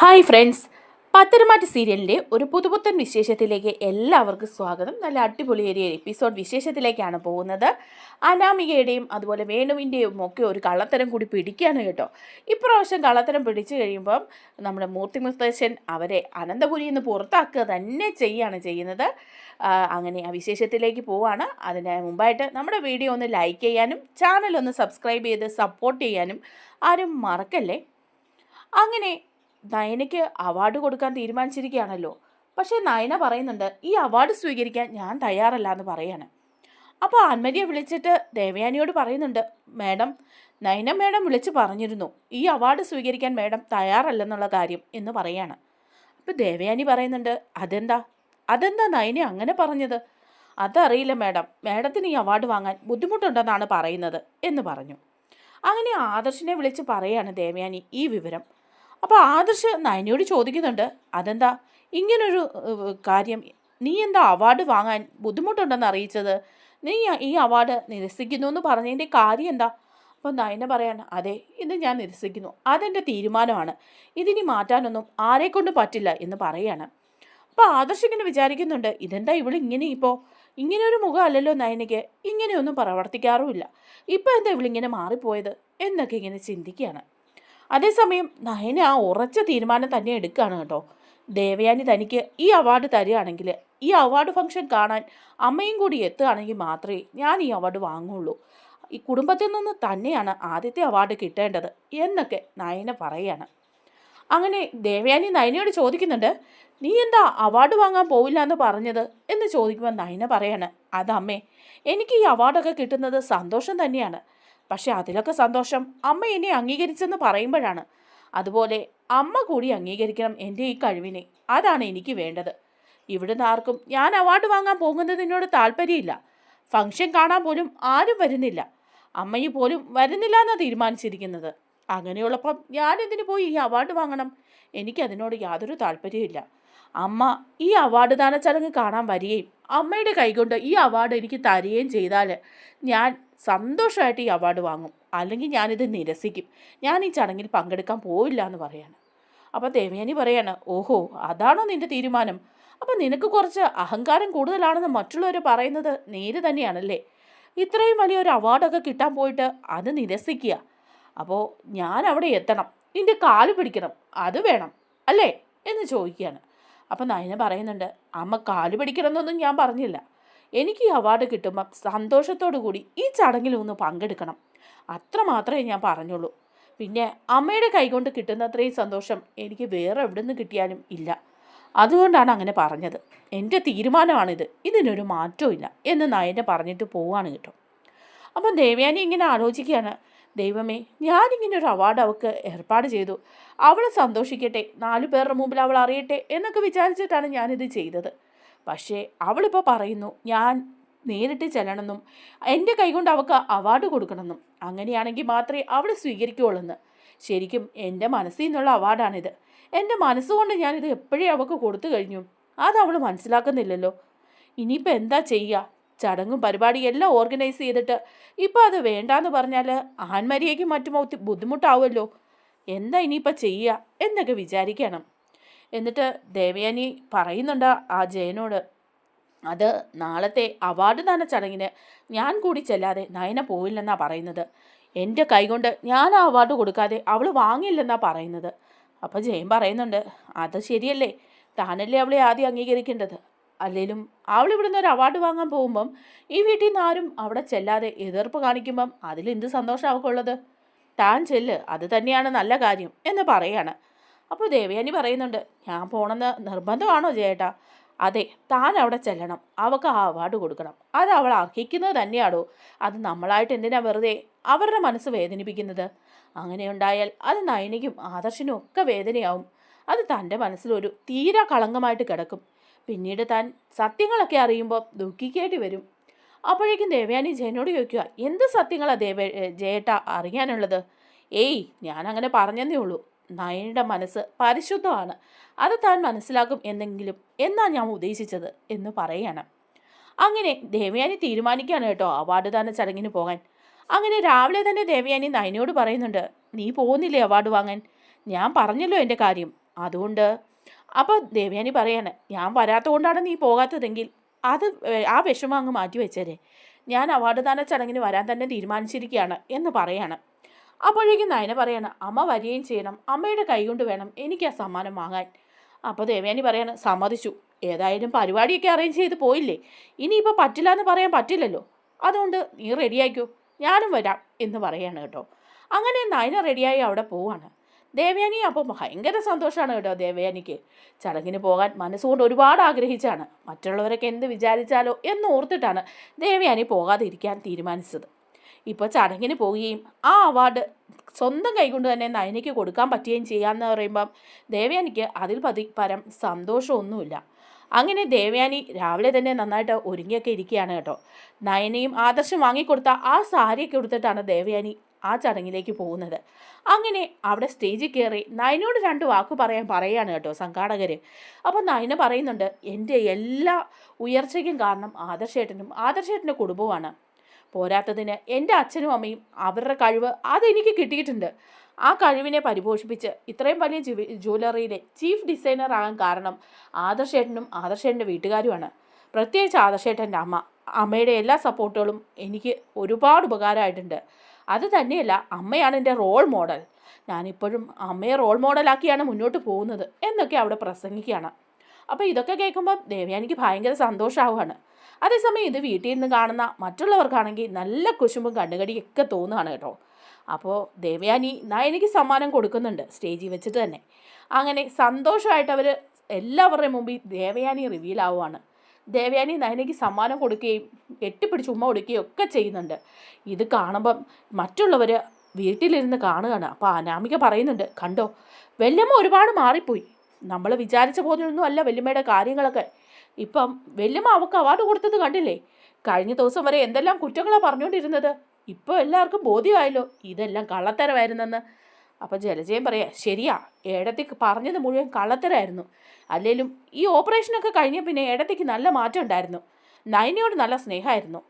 Hi friends. Patharamattu സീരിയലിന്റെ ഒരു പുതുപുത്തൻ വിശേഷത്തിലേക്ക് എല്ലാവർക്കും സ്വാഗതം. നല്ല അടിപൊളിയേറിയ എപ്പിസോഡ് വിശേഷത്തിലേക്കാണ് പോകുന്നത്. അനാമികയുടെയും അതുപോലെ വേണുവിന്റെയും ഒക്കെ ഒരു കള്ളത്തരം കൂടി പിടിക്കുകയാണ് കേട്ടോ. ഇപ്രാവശ്യം കള്ളത്തരം പിടിച്ചു കഴിയുമ്പം നമ്മുടെ മൂർത്തി മുത്തശ്ശൻ അവരെ അനന്തപുരി എന്ന് പുറത്താക്കുക തന്നെ ചെയ്യുകയാണ് ചെയ്യുന്നത്. അങ്ങനെ ആ വിശേഷത്തിലേക്ക് പോവാണ്. അതിന് മുമ്പായിട്ട് നമ്മുടെ വീഡിയോ ഒന്ന് ലൈക്ക് ചെയ്യാനും ചാനൽ ഒന്ന് സബ്സ്ക്രൈബ് ചെയ്ത് സപ്പോർട്ട് ചെയ്യാനും ആരും മറക്കല്ലേ? അങ്ങനെ നയനയ്ക്ക് അവാർഡ് കൊടുക്കാൻ തീരുമാനിച്ചിരിക്കുകയാണല്ലോ. പക്ഷേ നയന പറയുന്നുണ്ട് ഈ അവാർഡ് സ്വീകരിക്കാൻ ഞാൻ തയ്യാറല്ല എന്ന് പറയാണ്. അപ്പോൾ ആൻമരിയെ വിളിച്ചിട്ട് ദേവയാനിയോട് പറയുന്നുണ്ട് മാഡം നയന മാഡം വിളിച്ച് പറഞ്ഞിരുന്നു ഈ അവാർഡ് സ്വീകരിക്കാൻ മാഡം തയ്യാറല്ലെന്നുള്ള കാര്യം എന്ന് പറയാണ്. അപ്പോൾ ദേവയാനി പറയുന്നുണ്ട് അതെന്താ? അതെന്താ നയന അങ്ങനെ പറഞ്ഞത്? അതറിയില്ല മാഡം മാഡത്തിന് ഈ അവാർഡ് വാങ്ങാൻ ബുദ്ധിമുട്ടുണ്ടെന്നാണ് പറയുന്നത് എന്ന് പറഞ്ഞു. അങ്ങനെ ആദർശിനെ വിളിച്ച് പറയാണ് ദേവയാനി ഈ വിവരം. അപ്പോൾ ആദർശ് നയനയോട് ചോദിക്കുന്നുണ്ട് അതെന്താ? ഇങ്ങനൊരു കാര്യം നീ എന്താ അവാർഡ് വാങ്ങാൻ ബുദ്ധിമുട്ടുണ്ടെന്ന് അറിയിച്ചത്? നീ ഈ അവാർഡ് നിരസിക്കുന്നു എന്ന് പറഞ്ഞതിന്റെ കാര്യം എന്താ? അപ്പോൾ നയന പറയാണ് അതെ ഇത് ഞാൻ നിരസിക്കുന്നു. അതെന്റെ തീരുമാനമാണ്. ഇതിനി മാറ്റാനൊന്നും ആരെക്കൊണ്ട് പറ്റില്ല എന്ന് പറയാണ്. അപ്പോൾ ആദർശ് ഇങ്ങനെ വിചാരിക്കുന്നുണ്ട് ഇതെന്താ ഇവൾ ഇങ്ങനെ ഇപ്പോൾ ഇങ്ങനെ ഒരു മുഖമല്ലല്ലോ നയനയ്ക്ക്. ഇങ്ങനെയൊന്നും പ്രവർത്തിക്കാറുമില്ല. ഇപ്പോൾ എന്താ ഇവളിങ്ങനെ മാറിപ്പോയത്? എന്നൊക്കെ ഇങ്ങനെ ചിന്തിക്കുകയാണ്. അതേസമയം നയന ആ ഉറച്ച തീരുമാനം തന്നെ എടുക്കുകയാണ് കേട്ടോ. ദേവയാനി തനിക്ക് ഈ അവാർഡ് തരികയാണെങ്കിൽ ഈ അവാർഡ് ഫംഗ്ഷൻ കാണാൻ അമ്മയും കൂടി എത്തുകയാണെങ്കിൽ മാത്രമേ ഞാൻ ഈ അവാർഡ് വാങ്ങുള്ളൂ. ഈ കുടുംബത്തിൽ നിന്ന് തന്നെയാണ് ആദ്യത്തെ അവാർഡ് കിട്ടേണ്ടത് എന്നൊക്കെ നയന പറയാണ്. അങ്ങനെ ദേവയാനി നയനയോട് ചോദിക്കുന്നുണ്ട് നീ എന്താ അവാർഡ് വാങ്ങാൻ പോവില്ല എന്ന് പറഞ്ഞത്? എന്ന് ചോദിക്കുമ്പോൾ നയന പറയാണ് അതമ്മേ എനിക്ക് ഈ അവാർഡൊക്കെ കിട്ടുന്നത് സന്തോഷം തന്നെയാണ്. പക്ഷെ അതിലൊക്കെ സന്തോഷം അമ്മ എന്നെ അംഗീകരിച്ചെന്ന് പറയുമ്പോഴാണ്. അതുപോലെ അമ്മ കൂടി അംഗീകരിക്കണം എന്റെ ഈ കഴിവിനെ. അതാണ് എനിക്ക് വേണ്ടത്. ഇവിടുന്ന് ആർക്കും ഞാൻ അവാർഡ് വാങ്ങാൻ പോകുന്നതിനോട് താല്പര്യമില്ല. ഫംഗ്ഷൻ കാണാൻ പോലും ആരും വരുന്നില്ല. അമ്മയും പോലും വരുന്നില്ല എന്നാണ് തീരുമാനിച്ചിരിക്കുന്നത്. അങ്ങനെയുള്ളപ്പം ഞാൻ എന്തിനു പോയി ഈ അവാർഡ് വാങ്ങണം? എനിക്കതിനോട് യാതൊരു താല്പര്യമില്ല അമ്മ ഈ അവാർഡ് ദാന ചടങ്ങ് കാണാൻ വരികയും അമ്മയുടെ കൈകൊണ്ട് ഈ അവാർഡ് എനിക്ക് തരികയും ചെയ്താൽ ഞാൻ സന്തോഷമായിട്ട് ഈ അവാർഡ് വാങ്ങും. അല്ലെങ്കിൽ ഞാനിത് നിരസിക്കും. ഞാൻ ഈ ചടങ്ങിൽ പങ്കെടുക്കാൻ പോവില്ല എന്ന് പറയാണ്. അപ്പോൾ ദേവയാനി പറയാണ് ഓഹോ അതാണോ നിന്റെ തീരുമാനം? അപ്പം നിനക്ക് കുറച്ച് അഹങ്കാരം കൂടുതലാണെന്ന് മറ്റുള്ളവർ പറയുന്നത് നേര് തന്നെയാണല്ലേ? ഇത്രയും വലിയൊരു അവാർഡൊക്കെ കിട്ടാൻ പോയിട്ട് അത് നിരസിക്കുക. അപ്പോൾ ഞാൻ അവിടെ എത്തണം. നിന്റെ കാൽ പിടിക്കണം. അത് വേണം. അല്ലേ? എന്ന് ചോദിക്കുകയാണ്. അപ്പം നയന പറയുന്നുണ്ട് അമ്മ കാൽ പിടിക്കണം എന്നൊന്നും ഞാൻ പറഞ്ഞില്ല. എനിക്ക് ഈ അവാർഡ് കിട്ടുമ്പം സന്തോഷത്തോടു കൂടി ഈ ചടങ്ങിൽ ഒന്ന് പങ്കെടുക്കണം. അത്ര മാത്രമേ ഞാൻ പറഞ്ഞുള്ളൂ. പിന്നെ അമ്മയുടെ കൈകൊണ്ട് കിട്ടുന്നത്രയും സന്തോഷം എനിക്ക് വേറെ എവിടെ നിന്ന് കിട്ടിയാലും ഇല്ല. അതുകൊണ്ടാണ് അങ്ങനെ പറഞ്ഞത്. എന്റെ തീരുമാനമാണിത്. ഇതിനൊരു മാറ്റവും ഇല്ല. എന്ന് നയനെ പറഞ്ഞിട്ട് പോവാണ് കേട്ടോ. അപ്പം ദേവയാനി ഇങ്ങനെ ആലോചിക്കുകയാണ്. ദൈവമേ ഞാനിങ്ങനെ ഒരു അവാർഡ് അവൾക്ക് ഏർപ്പാട് ചെയ്തു. അവൾ സന്തോഷിക്കട്ടെ നാലു പേരുടെ മുമ്പിൽ അവൾ അറിയട്ടെ എന്നൊക്കെ വിചാരിച്ചിട്ടാണ് ഞാനിത് ചെയ്തത്. പക്ഷേ അവളിപ്പോൾ പറയുന്നു ഞാൻ നേരിട്ട് ചെല്ലണമെന്നും എന്റെ കൈകൊണ്ട് അവൾക്ക് അവാർഡ് കൊടുക്കണമെന്നും. അങ്ങനെയാണെങ്കിൽ മാത്രമേ അവൾ സ്വീകരിക്കുകയുള്ളെന്ന് ശരിക്കും എന്റെ മനസ്സിൽ നിന്നുള്ള അവാർഡാണിത് എന്റെ മനസ്സുകൊണ്ട് ഞാനിത് എപ്പോഴേ അവൾക്ക് കൊടുത്തു കഴിഞ്ഞു? അത് അവൾ മനസ്സിലാക്കുന്നില്ലല്ലോ. ഇനിയിപ്പോൾ എന്താ ചെയ്യുക ചടങ്ങും പരിപാടിയും എല്ലാം ഓർഗനൈസ് ചെയ്തിട്ട് ഇപ്പോൾ അത് വേണ്ടാന്ന് പറഞ്ഞാൽ ആൺമരിയയ്ക്ക് മറ്റും ഒത്തി- ബുദ്ധിമുട്ടാവുമല്ലോ. എന്താ ഇനിയിപ്പോൾ ചെയ്യുക എന്നൊക്കെ വിചാരിക്കണം. എന്നിട്ട് ദേവയാനി പറയുന്നുണ്ട് ആ ജയനോട് അത് നാളത്തെ അവാർഡ് ദാന ചടങ്ങിന്. ഞാൻ കൂടി ചെല്ലാതെ നയന പോയില്ലെന്നാണ് പറയുന്നത്. എന്റെ കൈകൊണ്ട് ഞാൻ ആ അവാർഡ് കൊടുക്കാതെ അവൾ വാങ്ങില്ലെന്നാണ് പറയുന്നത്. അപ്പോൾ ജയൻ പറയുന്നുണ്ട് അത് ശരിയല്ലേ? താനല്ലേ അവളെ ആദ്യം അംഗീകരിക്കേണ്ടത്? അല്ലെങ്കിലും അവൾ ഇവിടുന്ന് ഒരു അവാർഡ് വാങ്ങാൻ പോകുമ്പം ഈ വീട്ടിൽ നിന്ന് ആരും അവിടെ ചെല്ലാതെ എതിർപ്പ് കാണിക്കുമ്പം അതിലെന്ത് സന്തോഷം അവൾക്കുള്ളത്? താൻ ചെല്ല് അത് തന്നെയാണ് നല്ല കാര്യം എന്ന് പറയാണ്. അപ്പോൾ ദേവയാനി പറയുന്നുണ്ട് ഞാൻ പോണെന്ന് നിർബന്ധമാണോ ചേട്ടാ അതെ താൻ അവിടെ ചെല്ലണം. അവൾക്ക് ആ അവാർഡ് കൊടുക്കണം. അത് അവൾ അർഹിക്കുന്നത് തന്നെയാണോ അത് നമ്മളായിട്ട് എന്തിനാ വെറുതെ അവരുടെ മനസ്സ് വേദനിപ്പിക്കുന്നത്? അങ്ങനെ ഉണ്ടായാൽ അത് നയനിക്കും ആദർശനും ഒക്കെ വേദനയാവും. അത് തന്റെ മനസ്സിലൊരു തീരാ കളങ്കമായിട്ട് കിടക്കും. പിന്നീട് താൻ സത്യങ്ങളൊക്കെ അറിയുമ്പോൾ ദുഃഖിക്കേണ്ടി വരും. അപ്പോഴേക്കും ദേവയാനി ജയനോട് ചോദിക്കുക എന്ത് സത്യങ്ങളാണ് ദേവ ജയേട്ട അറിയാനുള്ളത്? ഏയ് ഞാൻ അങ്ങനെ പറഞ്ഞതേ ഉള്ളൂ. നയനയുടെ മനസ്സ് പരിശുദ്ധമാണ്. അത് താൻ മനസ്സിലാക്കും എന്നെങ്കിലും എന്നാ ഞാൻ ഉദ്ദേശിച്ചത് എന്ന് പറയണം. അങ്ങനെ ദേവയാനി തീരുമാനിക്കുകയാണ് കേട്ടോ അവാർഡ് ദാന ചടങ്ങിന് പോകാൻ. അങ്ങനെ രാവിലെ തന്നെ ദേവയാനി നയനയോട് പറയുന്നുണ്ട് നീ പോകുന്നില്ലേ അവാർഡ് വാങ്ങാൻ? ഞാൻ പറഞ്ഞല്ലോ എന്റെ കാര്യം. അതുകൊണ്ട് അപ്പോൾ ദേവയാനി പറയാണ് ഞാൻ വരാത്തത് കൊണ്ടാണ് നീ പോകാത്തതെങ്കിൽ അത് ആ വിഷമം അങ്ങ് മാറ്റി വെച്ചേരെ. ഞാൻ അവാർഡ് ദാന ചടങ്ങിന് വരാൻ തന്നെ തീരുമാനിച്ചിരിക്കുകയാണ് എന്ന് പറയാണ്. അപ്പോഴേക്കും നയന പറയാണ് അമ്മ വരികയും ചെയ്യണം. അമ്മയുടെ കൈ കൊണ്ട് വേണം എനിക്ക് ആ സമ്മാനം വാങ്ങാൻ. അപ്പോൾ ദേവയാനി പറയാണ് സമ്മതിച്ചു. ഏതായാലും പരിപാടിയൊക്കെ അറേഞ്ച് ചെയ്ത് പോയില്ലേ? ഇനിയിപ്പോൾ പറ്റില്ല എന്ന് പറയാൻ പറ്റില്ലല്ലോ. അതുകൊണ്ട് നീ റെഡിയാക്കൂ ഞാനും വരാം എന്ന് പറയാണ് കേട്ടോ. അങ്ങനെ നയന റെഡിയായി അവിടെ പോവാണ്. ദേവയാനി അപ്പോൾ ഭയങ്കര സന്തോഷമാണ് കേട്ടോ ദേവയാനിക്ക്. ചടങ്ങിന് പോകാൻ മനസ്സുകൊണ്ട് ഒരുപാട് ആഗ്രഹിച്ചാണ്. മറ്റുള്ളവരൊക്കെ എന്ത് വിചാരിച്ചാലോ എന്ന് ഓർത്തിട്ടാണ് ദേവയാനി പോകാതിരിക്കാൻ തീരുമാനിച്ചത്. ഇപ്പോൾ ചടങ്ങിന് പോവുകയും ആ അവാർഡ് സ്വന്തം കൈകൊണ്ട് തന്നെ നയനയ്ക്ക് കൊടുക്കാൻ പറ്റുകയും ചെയ്യാമെന്ന് പറയുമ്പം ദേവയാനിക്ക് അതിൽ പതി പരം സന്തോഷമൊന്നുമില്ല. അങ്ങനെ ദേവയാനി രാവിലെ തന്നെ നന്നായിട്ട് ഒരുങ്ങിയൊക്കെ ഇരിക്കുകയാണ് കേട്ടോ. നയനയും ആദർശം വാങ്ങിക്കൊടുത്ത ആ സാരിയൊക്കെ കൊടുത്തിട്ടാണ് ദേവയാനി ആ ചടങ്ങിലേക്ക് പോകുന്നത്. അങ്ങനെ അവിടെ സ്റ്റേജിൽ കയറി നയനോട് രണ്ട് വാക്ക് പറയാൻ പറയുകയാണ് കേട്ടോ സംഘാടകർ അപ്പോൾ നയന പറയുന്നുണ്ട് എന്റെ എല്ലാ ഉയർച്ചയ്ക്കും കാരണം ആദർശേട്ടനും ആദർശേട്ടന്റെ കുടുംബവുമാണ്. പോരാത്തതിന് എന്റെ അച്ഛനും അമ്മയും അവരുടെ കഴിവ് അതെനിക്ക് കിട്ടിയിട്ടുണ്ട്. ആ കഴിവിനെ പരിപോഷിപ്പിച്ച് ഇത്രയും വലിയ ജ്വ- ജ്വല്ലറിയിലെ ചീഫ് ഡിസൈനർ ആകാൻ കാരണം ആദർശേട്ടനും ആദർശേട്ടന്റെ വീട്ടുകാരുമാണ്. പ്രത്യേകിച്ച് ആദർശേട്ടന്റെ അമ്മ. അമ്മയുടെ എല്ലാ സപ്പോർട്ടുകളും എനിക്ക് ഒരുപാട് ഉപകാരമായിട്ടുണ്ട്. അത് തന്നെയല്ല അമ്മയാണ് എന്റെ റോൾ മോഡൽ ഞാനിപ്പോഴും അമ്മയെ റോൾ മോഡലാക്കിയാണ് മുന്നോട്ട് പോകുന്നത് എന്നൊക്കെ അവിടെ പ്രസംഗിക്കുകയാണ്. അപ്പോൾ ഇതൊക്കെ കേൾക്കുമ്പോൾ ദേവയാനിക്ക് ഭയങ്കര സന്തോഷമാവുകയാണ് അതേസമയം ഇത് വീട്ടിൽ നിന്ന് കാണുന്ന മറ്റുള്ളവർക്കാണെങ്കിൽ നല്ല കുശുമ്പും കണ്ണുകടിയൊക്കെ തോന്നുകയാണ് കേട്ടോ. അപ്പോൾ ദേവയാനി എനിക്ക് സമ്മാനം കൊടുക്കുന്നുണ്ട് സ്റ്റേജിൽ വെച്ചിട്ട് തന്നെ. അങ്ങനെ സന്തോഷമായിട്ട് അവർ എല്ലാവരുടെയും മുമ്പിൽ ദേവയാനി റിവീൽ ആവുകയാണ്. ദേവയാനി നയനയ്ക്ക് സമ്മാനം കൊടുക്കുകയും കെട്ടിപ്പിടിച്ച് ഉമ്മ കൊടുക്കുകയും ഒക്കെ ചെയ്യുന്നുണ്ട്. ഇത് കാണുമ്പം മറ്റുള്ളവർ വീട്ടിലിരുന്ന് കാണുകയാണ്. അപ്പോൾ അനാമിക പറയുന്നുണ്ട് കണ്ടോ വെല്ലമ്മ ഒരുപാട് മാറിപ്പോയി. നമ്മൾ വിചാരിച്ച പോലെയൊന്നും അല്ല വല്യമ്മയുടെ കാര്യങ്ങളൊക്കെ. ഇപ്പം വല്യമ്മ അവൾക്ക് അവാർഡ് കൊടുത്തത് കണ്ടില്ലേ? കഴിഞ്ഞ ദിവസം വരെ എന്തെല്ലാം കുറ്റങ്ങളാണ് പറഞ്ഞുകൊണ്ടിരുന്നത് ഇപ്പോൾ എല്ലാവർക്കും ബോധ്യമായല്ലോ. ഇതെല്ലാം കള്ളത്തരമായിരുന്നെന്ന്. അപ്പോൾ ജലജയം പറയാ ശരിയാ ഏടത്തേക്ക് പറഞ്ഞത് മുഴുവൻ കള്ളത്തരായിരുന്നു. അല്ലെങ്കിലും ഈ ഓപ്പറേഷനൊക്കെ കഴിഞ്ഞ പിന്നെ ഏടത്തേക്ക് നല്ല മാറ്റം ഉണ്ടായിരുന്നു. നയനയോട് നല്ല സ്നേഹമായിരുന്നു.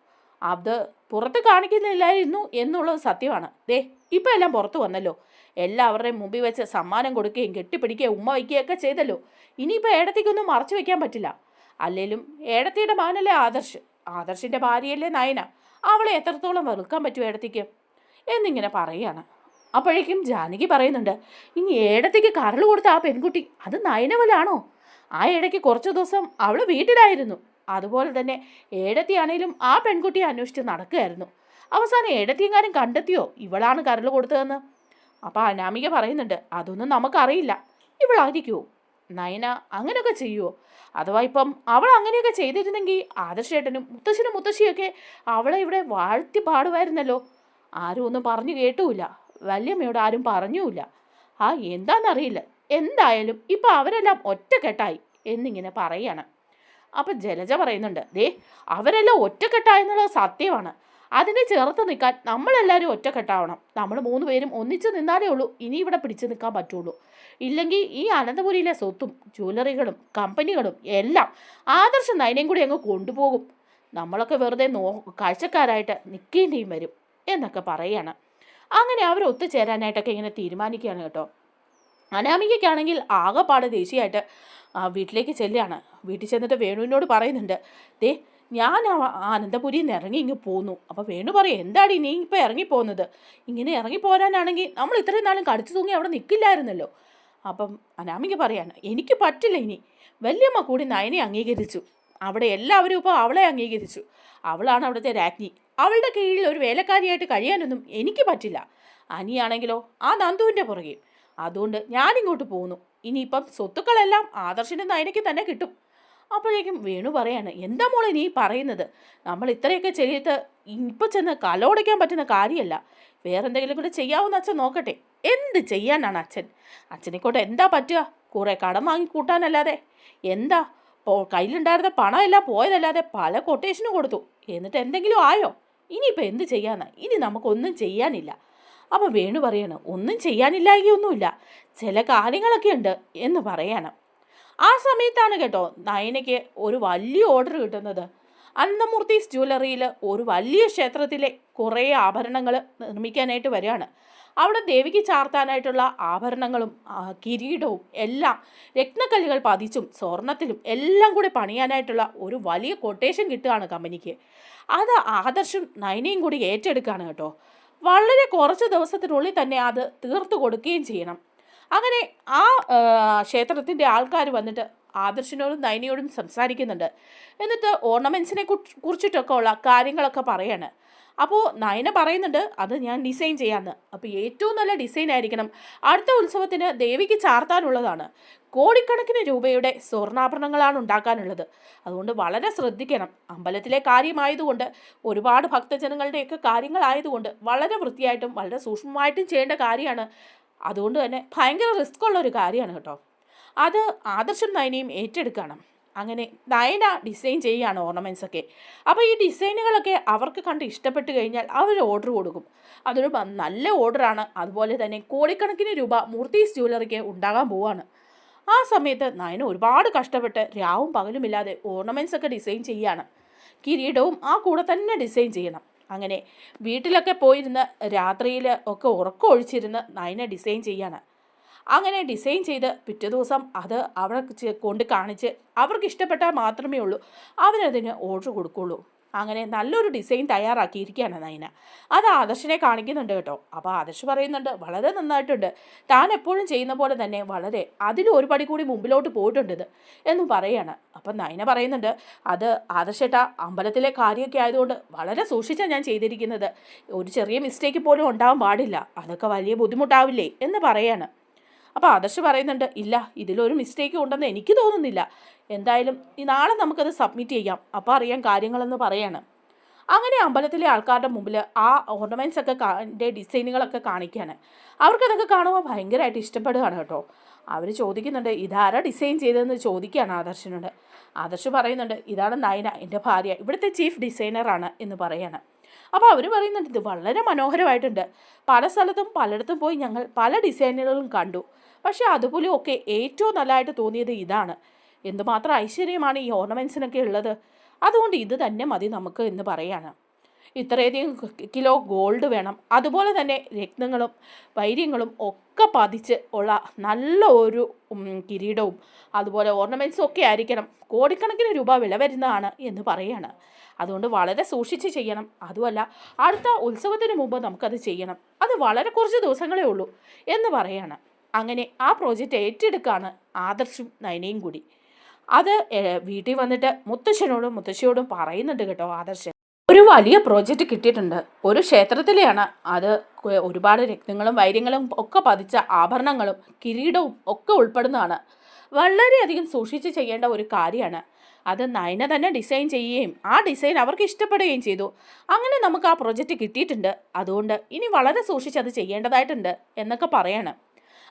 അത് പുറത്ത് കാണിക്കുന്നില്ലായിരുന്നു എന്നുള്ളത് സത്യമാണ്. ദേ ഇപ്പം എല്ലാം പുറത്തു വന്നല്ലോ. എല്ലാവരുടെയും മുമ്പിൽ വെച്ച് സമ്മാനം കൊടുക്കുകയും കെട്ടിപ്പിടിക്കുകയും ഉമ്മ വയ്ക്കുകയൊക്കെ ചെയ്തല്ലോ. ഇനിയിപ്പോൾ ഏടത്തേക്കൊന്നും മറച്ചു വയ്ക്കാൻ പറ്റില്ല. അല്ലെങ്കിലും ഏടത്തിയുടെ മാനല്ലേ ആദർശ്. ആദർശിന്റെ ഭാര്യയല്ലേ നയന. അവളെ എത്രത്തോളം വെറുക്കാൻ പറ്റും ഏടത്തിക്ക്? എന്നിങ്ങനെ പറയുകയാണ്. അപ്പോഴേക്കും ജാനകി പറയുന്നുണ്ട് ഇനി ഏടത്തേക്ക് കരൾ കൊടുത്ത ആ പെൺകുട്ടി അത് നയനവലാണോ? ആ ഇടയ്ക്ക് കുറച്ച് ദിവസം അവൾ വീട്ടിലായിരുന്നു. അതുപോലെ തന്നെ ഏടത്തിയാണേലും ആ പെൺകുട്ടിയെ അന്വേഷിച്ച് നടക്കുകയായിരുന്നു. അവസാനം ഏടത്തിയെങ്ങാനും കണ്ടെത്തിയോ? ഇവളാണ് കരൾ കൊടുത്തതെന്ന്. അപ്പോൾ അനാമിക പറയുന്നുണ്ട് അതൊന്നും നമുക്കറിയില്ല. ഇവളായിരിക്കുമോ നയന അങ്ങനെയൊക്കെ ചെയ്യുമോ അഥവാ ഇപ്പം അവൾ അങ്ങനെയൊക്കെ ചെയ്തിരുന്നെങ്കിൽ ആദർശേട്ടനും മുത്തശ്ശനും മുത്തശ്ശിയൊക്കെ അവളെ ഇവിടെ വാഴ്ത്തി പാടുമായിരുന്നല്ലോ. ആരും ഒന്നും പറഞ്ഞു കേട്ടുമില്ല. വല്യമ്മയോട് ആരും പറഞ്ഞുമില്ല. ആ എന്താണെന്നറിയില്ല എന്തായാലും ഇപ്പം അവരെല്ലാം ഒറ്റക്കെട്ടായി എന്നിങ്ങനെ പറയാണ്. അപ്പം ജലജ പറയുന്നുണ്ട് ദേ അവരെല്ലാം ഒറ്റക്കെട്ടായി എന്നുള്ളത് സത്യമാണ്. അതിനെ ചേർത്ത് നിൽക്കാൻ നമ്മളെല്ലാവരും ഒറ്റക്കെട്ടാവണം. നമ്മൾ മൂന്ന് പേരും ഒന്നിച്ച് നിന്നാലേ ഉള്ളൂ. ഇനി ഇവിടെ പിടിച്ചു നിൽക്കാൻ പറ്റുള്ളൂ. ഇല്ലെങ്കിൽ ഈ അനന്തപുരിയിലെ സ്വത്തും ജ്വല്ലറികളും കമ്പനികളും എല്ലാം ആദർശ നയനയും കൂടി അങ്ങ് കൊണ്ടുപോകും. നമ്മളൊക്കെ വെറുതെ നോ കാഴ്ചക്കാരായിട്ട് നിൽക്കേണ്ടിയും വരും എന്നൊക്കെ പറയാണ്. അങ്ങനെ അവർ ഒത്തുചേരാനായിട്ടൊക്കെ ഇങ്ങനെ തീരുമാനിക്കുകയാണ് കേട്ടോ. അനാമികയ്ക്കാണെങ്കിൽ ആകെപ്പാട് ദേശീയമായിട്ട് വീട്ടിലേക്ക് ചെല്ലുകയാണ്. വീട്ടിൽ ചെന്നിട്ട് വേണുവിനോട് പറയുന്നുണ്ട് ദേ ഞാൻ ആനന്ദപുരിയിൽ നിന്ന് ഇറങ്ങി ഇങ്ങ് പോന്നു. അപ്പോൾ വേണു പറയും എന്താടി നീ ഇപ്പോൾ ഇറങ്ങിപ്പോകുന്നത് ഇങ്ങനെ ഇറങ്ങിപ്പോരാനാണെങ്കിൽ നമ്മൾ ഇത്രയും നാളും കടിച്ചു തൂങ്ങി അവിടെ നിൽക്കില്ലായിരുന്നല്ലോ അപ്പം അനാമിക പറയാണ് എനിക്ക് പറ്റില്ല ഇനി. വല്യമ്മ കൂടി നയനെ അംഗീകരിച്ചു. അവിടെ എല്ലാവരും ഇപ്പോൾ അവളെ അംഗീകരിച്ചു. അവളാണ് അവിടുത്തെ രാജ്ഞി. അവളുടെ കീഴിൽ ഒരു വേലക്കാരിയായിട്ട് കഴിയാനൊന്നും എനിക്ക് പറ്റില്ല. അനിയാണെങ്കിലോ ആ നന്ദുവിന്റെ പുറകെ. അതുകൊണ്ട് ഞാനിങ്ങോട്ട് പോകുന്നു ഇനിയിപ്പം സ്വത്തുക്കളെല്ലാം ആദർശിന്റെ നയനയ്ക്ക് തന്നെ കിട്ടും. അപ്പോഴേക്കും വേണു പറയാണ് എന്താ മോളെ നീ പറയുന്നത്? നമ്മൾ ഇത്രയൊക്കെ ചെയ്തിട്ട് ഇപ്പം ചെന്ന് കലോടിക്കാൻ പറ്റുന്ന കാര്യമല്ല. വേറെന്തെങ്കിലും കൂടെ ചെയ്യാവുന്ന അച്ഛൻ നോക്കട്ടെ. എന്ത് ചെയ്യാനാണ് അച്ഛൻ? അച്ഛനെ എന്താ പറ്റുക? കുറേ കടം വാങ്ങി കൂട്ടാനല്ലാതെ. എന്താ? കയ്യിലുണ്ടായിരുന്ന പണം എല്ലാം പോയതല്ലാതെ പല കൊട്ടേഷനും കൊടുത്തു. എന്നിട്ട് എന്തെങ്കിലും ആയോ? ഇനിയിപ്പോൾ എന്ത് ചെയ്യാനാ? ഇനി നമുക്കൊന്നും ചെയ്യാനില്ല. അപ്പം വേണു പറയാണ് ഒന്നും ചെയ്യാനില്ല എങ്കിൽ ഒന്നുമില്ല. ചില കാര്യങ്ങളൊക്കെ ഉണ്ട് എന്ന് പറയാണ്. ആ സമയത്താണ് കേട്ടോ നയനയ്ക്ക് ഒരു വലിയ ഓർഡർ കിട്ടുന്നത്. അന്നമൂർത്തി ജ്വല്ലറിയിൽ ഒരു വലിയ ക്ഷേത്രത്തിലെ കുറേ ആഭരണങ്ങൾ നിർമ്മിക്കാനായിട്ട് വരികയാണ്. അവിടെ ദേവിക്ക് ചാർത്താനായിട്ടുള്ള ആഭരണങ്ങളും കിരീടവും എല്ലാം രത്നക്കല്ലുകൾ പതിച്ചും സ്വർണത്തിലും എല്ലാം കൂടി പണിയാനായിട്ടുള്ള ഒരു വലിയ കൊട്ടേഷൻ കിട്ടുകയാണ് കമ്പനിക്ക്. അത് ആദർശും നയനയും കൂടി ഏറ്റെടുക്കുകയാണ് കേട്ടോ. വളരെ കുറച്ച് ദിവസത്തിനുള്ളിൽ തന്നെ അത് തീർത്തു കൊടുക്കുകയും ചെയ്യണം. അങ്ങനെ ആ ക്ഷേത്രത്തിന്റെ ആൾക്കാർ വന്നിട്ട് ആദർശിനോടും നയനയോടും സംസാരിക്കുന്നുണ്ട്. എന്നിട്ട് ഓർണമെൻസിനെ കുറിച്ചിട്ടൊക്കെ ഉള്ള കാര്യങ്ങളൊക്കെ പറയാണ്. അപ്പോൾ നയന പറയുന്നുണ്ട് അത് ഞാൻ ഡിസൈൻ ചെയ്യാമെന്ന് അപ്പോൾ ഏറ്റവും നല്ല ഡിസൈൻ ആയിരിക്കണം. അടുത്ത ഉത്സവത്തിന് ദേവിക്ക് ചാർത്താനുള്ളതാണ്. കോടിക്കണക്കിന് രൂപയുടെ സ്വർണാഭരണങ്ങളാണ് ഉണ്ടാക്കാനുള്ളത്. അതുകൊണ്ട് വളരെ ശ്രദ്ധിക്കണം. അമ്പലത്തിലെ കാര്യമായതുകൊണ്ട് ഒരുപാട് ഭക്തജനങ്ങളുടെയൊക്കെ കാര്യങ്ങളായതുകൊണ്ട് വളരെ വൃത്തിയായിട്ടും വളരെ സൂക്ഷ്മമായിട്ടും ചെയ്യേണ്ട കാര്യമാണ്. അതുകൊണ്ട് തന്നെ ഭയങ്കര റിസ്ക് ഉള്ള ഒരു കാര്യമാണ് കേട്ടോ. അത് ആദർശം നയനയും ഏറ്റെടുക്കണം. അങ്ങനെ നയന ഡിസൈൻ ചെയ്യുകയാണ് ഓർണമെന്റ്സ് ഒക്കെ. അപ്പോൾ ഈ ഡിസൈനുകളൊക്കെ അവർക്ക് കണ്ട് ഇഷ്ടപ്പെട്ട് കഴിഞ്ഞാൽ അവർ ഓർഡർ കൊടുക്കും. അതൊരു നല്ല ഓർഡറാണ് അതുപോലെ തന്നെ കോടിക്കണക്കിന് രൂപ മൂർത്തീസ് ജ്വല്ലറിക്ക് ഉണ്ടാകാൻ പോവാണ്. ആ സമയത്ത് നയന ഒരുപാട് കഷ്ടപ്പെട്ട് രാവും പകലുമില്ലാതെ ഓർണമെന്റ്സ് ഒക്കെ ഡിസൈൻ ചെയ്യുകയാണ്. കിരീടവും ആ കൂടെ തന്നെ ഡിസൈൻ ചെയ്യണം. അങ്ങനെ വീട്ടിലൊക്കെ പോയിരുന്ന് രാത്രിയിൽ ഒക്കെ ഉറക്കം ഒഴിച്ചിരുന്ന് നയന ഡിസൈൻ ചെയ്യാണ് അങ്ങനെ ഡിസൈൻ ചെയ്ത് പിറ്റേ ദിവസം അത് അവർക്ക് കൊണ്ട് കാണിച്ച് അവർക്ക് ഇഷ്ടപ്പെട്ടാൽ മാത്രമേ ഉള്ളൂ. അവരതിന് ഓർഡർ കൊടുക്കുള്ളൂ. അങ്ങനെ നല്ലൊരു ഡിസൈൻ തയ്യാറാക്കിയിരിക്കുകയാണ് നയന അത് ആദർശിനെ കാണിക്കുന്നുണ്ട് കേട്ടോ. അപ്പോൾ ആദർശ് പറയുന്നുണ്ട് വളരെ നന്നായിട്ടുണ്ട്. താൻ എപ്പോഴും ചെയ്യുന്ന പോലെ തന്നെ വളരെ അതിലും ഒരു പടി കൂടി മുമ്പിലോട്ട് പോയിട്ടുണ്ട് എന്ന് പറയാണ്. അപ്പം നയന പറയുന്നുണ്ട് അത് ആദർശേട്ട അമ്പലത്തിലെ കാര്യമൊക്കെ ആയതുകൊണ്ട് വളരെ സൂക്ഷിച്ചാണ് ഞാൻ ചെയ്തിരിക്കുന്നത്. ഒരു ചെറിയ മിസ്റ്റേക്ക് പോലും ഉണ്ടാവാൻ പാടില്ല. അതൊക്കെ വലിയ ബുദ്ധിമുട്ടാവില്ലേ? എന്ന് പറയാണ്. അപ്പോൾ ആദർശ് പറയുന്നുണ്ട് ഇല്ല ഇതിലൊരു മിസ്റ്റേക്ക് ഉണ്ടെന്ന് എനിക്ക് തോന്നുന്നില്ല. എന്തായാലും ഈ നാളെ നമുക്കത് സബ്മിറ്റ് ചെയ്യാം. അപ്പോൾ അറിയാം കാര്യങ്ങളെന്ന് പറയാണ്. അങ്ങനെ അമ്പലത്തിലെ ആൾക്കാരുടെ മുമ്പിൽ ആ ഓർണമെന്റ്സ് ഒക്കെ കാ ഡിസൈനുകളൊക്കെ കാണിക്കുകയാണ് അവർക്കതൊക്കെ കാണുമ്പോൾ ഭയങ്കരമായിട്ട് ഇഷ്ടപ്പെടുകയാണ് കേട്ടോ. അവർ ചോദിക്കുന്നുണ്ട് ഇതാരാ ഡിസൈൻ ചെയ്തതെന്ന് ചോദിക്കുകയാണ് ആദർശിനോട്. ആദർശ് പറയുന്നുണ്ട് ഇതാണ് നയന എന്റെ ഭാര്യ. ഇവിടുത്തെ ചീഫ് ഡിസൈനറാണ് എന്ന് പറയാണ്. അപ്പോൾ അവർ പറയുന്നുണ്ട് ഇത് വളരെ മനോഹരമായിട്ടുണ്ട്. പല സ്ഥലത്തും പലയിടത്തും പോയി ഞങ്ങൾ പല ഡിസൈനുകളും കണ്ടു. പക്ഷേ അതുപോലെ ഒക്കെ ഏറ്റവും നല്ലതായിട്ട് തോന്നിയത് ഇതാണ്. എന്തുമാത്രം ഐശ്വര്യമാണ് ഈ ഓർണമെന്റ്സിനൊക്കെ ഉള്ളത്. അതുകൊണ്ട് ഇത് തന്നെ മതി നമുക്ക് എന്ന് പറയാണ്. ഇത്രയധികം കിലോ ഗോൾഡ് വേണം. അതുപോലെ തന്നെ രക്തങ്ങളും വൈര്യങ്ങളും ഒക്കെ പതിച്ച് ഉള്ള നല്ല ഒരു കിരീടവും അതുപോലെ ഓർണമെന്റ്സും ഒക്കെ ആയിരിക്കണം. കോടിക്കണക്കിന് രൂപ വില വരുന്നതാണ് എന്ന് പറയാണ്. അതുകൊണ്ട് വളരെ സൂക്ഷിച്ച് ചെയ്യണം. അതുമല്ല അടുത്ത ഉത്സവത്തിന് മുമ്പ് നമുക്കത് ചെയ്യണം. അത് വളരെ കുറച്ച് ദിവസങ്ങളേ ഉള്ളൂ എന്ന് പറയാണ്. അങ്ങനെ ആ പ്രോജക്റ്റ് ഏറ്റെടുക്കുകയാണ് ആദർശും നയനയും കൂടി. അത് വീട്ടിൽ വന്നിട്ട് മുത്തശ്ശനോടും മുത്തശ്ശിയോടും പറയുന്നുണ്ട് കേട്ടോ ആദർശൻ. ഒരു വലിയ പ്രോജക്റ്റ് കിട്ടിയിട്ടുണ്ട്. ഒരു ക്ഷേത്രത്തിലെയാണ്. അത് ഒരുപാട് രക്തങ്ങളും വൈര്യങ്ങളും ഒക്കെ പതിച്ച ആഭരണങ്ങളും കിരീടവും ഒക്കെ ഉൾപ്പെടുന്നതാണ്. വളരെയധികം സൂക്ഷിച്ച് ചെയ്യേണ്ട ഒരു കാര്യമാണ്. അത് നയന തന്നെ ഡിസൈൻ ചെയ്യുകയും ആ ഡിസൈൻ അവർക്ക് ഇഷ്ടപ്പെടുകയും ചെയ്തു. അങ്ങനെ നമുക്ക് ആ പ്രോജക്റ്റ് കിട്ടിയിട്ടുണ്ട്. അതുകൊണ്ട് ഇനി വളരെ സൂക്ഷിച്ച് അത് ചെയ്യേണ്ടതായിട്ടുണ്ട് എന്നൊക്കെ പറയാണ്.